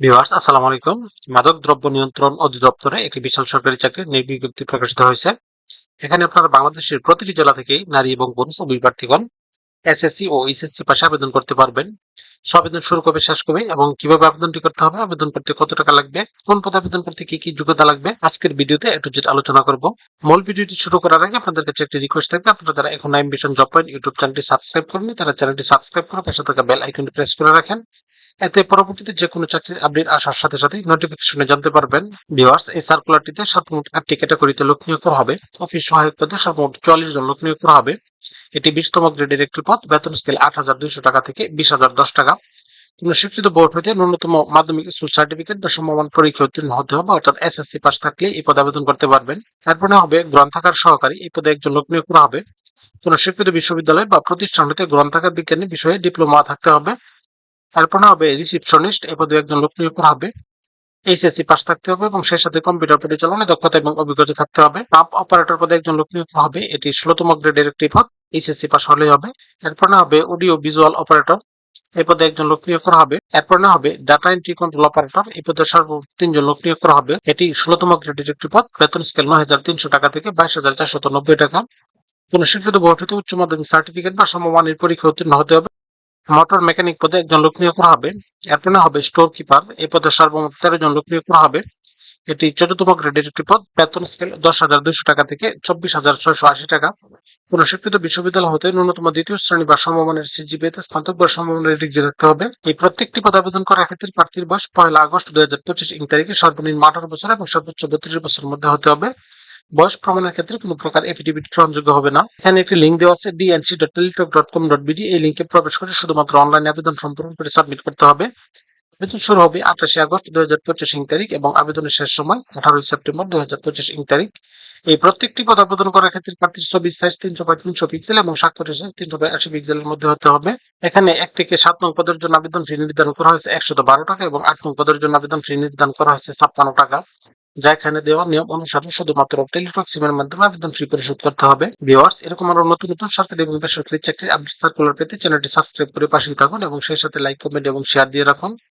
Viewers, আসসালামু আলাইকুম। মাদক দ্রব্য নিয়ন্ত্রণ অধিদপ্তরে একটি বিশাল সরকারি চাকরির নিয়োগ বিজ্ঞপ্তি প্রকাশিত হয়েছে। এখানে আপনারা বাংলাদেশের প্রতিটি জেলা থেকেই নারী এবং পুরুষ অভিপ্রার্থীগণ এসএসসি ও এইচএসসি পাশে আবেদন করতে পারবেন। আবেদন শুরু কবে, শেষ কবে এবং কীভাবে আবেদনটি করতে হবে, আবেদন করতে কত টাকা লাগবে, কোন পদে আবেদন করতে কি কি যোগ্যতা লাগবে, আজকের ভিডিওতে একটু যেটা আলোচনা করব। মূল ভিডিওটি শুরু করার আগে আপনাদের কাছে একটি রিকোয়েস্ট থাকবে, আপনারা যারা এখন আইম্বিশন জব পয়েন্ট ইউটিউব চ্যানেলটি সাবস্ক্রাইব করেনি তারা চ্যানেলটি সাবস্ক্রাইব করে পাশে থাকা বেল আইকনটি প্রেস করে রাখেন। এতে পরবর্তীতে যে কোনো চাকরির আপডেট আসার সাথে সাথে নোটিফিকেশনে জানতে পারবেন। ভিউয়ার্স এই সার্কুলারটিতে সর্বমোট আটটি ক্যাটাগরিতে লোক নিয়োগ করা হবে। অফিস সহায়ক পদে সর্বমোট চুয়াল্লিশ জন লোক নিয়োগ করা হবে। এটি বিশতম গ্রেডের একটি পদ। বেতন স্কেল আট হাজার দুইশো টাকা থেকে বিশ হাজার দশ টাকা। কোন স্বীকৃত বোর্ড হইতে ন্যূনতম মাধ্যমিক স্কুল সার্টিফিকেট বা সমমান পরীক্ষা উত্তীর্ণ হতে হবে, অর্থাৎ এস এসএসসি পাস থাকলে এই পদে আবেদন করতে পারবেন। এরপরে হবে গ্রন্থাগার সহকারী। এই পদে একজন লোক নিয়োগ করা হবে। কোন স্বীকৃত বিশ্ববিদ্যালয় বা প্রতিষ্ঠান হতে গ্রন্থাগার বিজ্ঞানী বিষয়ে ডিপ্লোমা থাকতে হবে। তারপরে হবে রিসিপশনিস্ট এ পদে একজন লোক নিয়োগ করা হবে। এইচএসসি পাস থাকতে হবে এবং সেই সাথে কম্পিউটার পরিচালনায় দক্ষতা এবং অভিজ্ঞতা থাকতে হবে। পাম্প অপারেটর পদে একজন লোক নিয়োগ করা হবে, এটি ষোলতম গ্রেডের একটি পদ এইচএসসি পাস হলেই হবে। এরপর না হবে অডিও ভিজুয়াল অপারেটর এই পদে একজন লোক নিয়োগ করা হবে। এরপর না হবে ডাটা এন্ট্রি কন্ট্রোল অপারেটর এই পদে সর্বোচ্চ তিনজন লোক নিয়োগ করা হবে। এটি ষোলতম গ্রেডের একটি পদ, বেতন স্কেল নয় হাজার তিনশো টাকা থেকে বাইশ হাজার চারশত নব্বই টাকা। কোন স্বীকৃত বোর্ড হতে উচ্চ মাধ্যমিক সার্টিফিকেট বা সমমানের পরীক্ষা উত্তীর্ণ হতে হবে। মোটর মেকানিক পদে একজন লোক নিয়োগ করা হবে। এরপর হবে স্টোর কিপার এই পদে সর্বমোট তেরো জন লোক নিয়োগ করা হবে। এটি চতুর্থতম গ্রেডের একটি পদ। বেতন স্কেল দশ হাজার দুইশো টাকা থেকে চব্বিশ হাজার ছয়শো আশি টাকা। কোন বিশ্ববিদ্যালয় হতে ন্যূনতম দ্বিতীয় শ্রেণি বা সমমানের সিজিপিএতে স্নাতক বা সমমানের ডিগ্রি রাখতে হবে। এই প্রত্যেকটি পদ আবেদন করার ক্ষেত্রে প্রার্থীর বয়স পয়লা আগস্ট দুই হাজার পঁচিশ ইং তারিখে সর্বনিম্ন আঠারো বছর এবং সর্বোচ্চ বত্রিশ বছরের মধ্যে হতে হবে। বয়স প্রমাণের ক্ষেত্রে কোনো প্রকার এফিডেভিট গ্রহণযোগ্য হবে না। এখানে একটি লিঙ্ক দেওয়া আছে D N C dot Teletalk dot com dot B D এই লিঙ্কে প্রবেশ করে শুধুমাত্র অনলাইন আবেদন সম্পূর্ণ করে সাবমিট করতে হবে। আবেদন শুরু হবে আঠাশে আগস্ট দুই হাজার পঁচিশ ইং তারিখ এবং আবেদনের শেষ সময় আঠারোই সেপ্টেম্বর দুই হাজার পঁচিশ ইং তারিখ। এই প্রত্যেকটি পদ আবেদন করার ক্ষেত্রে প্রার্থীর ছবি সাইজ তিনশো বাই তিনশো পিক্সেল এবং স্বাক্ষরের সাইজ তিনশো বাই আশি পিক্সেলের মধ্যে হতে হবে। এখানে এক থেকে সাত নং পদের জন্য আবেদন ফি নির্ধারণ করা হয়েছে একশত বারো টাকা এবং আট নং পদের জন্য আবেদন ফি নির্ধারণ করা হয়েছে ছাপ্পান্ন টাকা। যা এখানে দেওয়া নিয়ম অনুসারে শুধুমাত্র টেলিটক সিমের মাধ্যমে আবেদন ফি পরিশোধ করতে হবে। ভিওয়ার্স এরকম আরও নতুন নতুন সরকারি এবং বেসরকারি চাকরির আপডেট সার্কুলার পেতে চ্যানেলটি সাবস্ক্রাইব করে পাশে থাকুন এবং সেই সাথে লাইক কমেন্ট এবং শেয়ার দিয়ে রাখুন।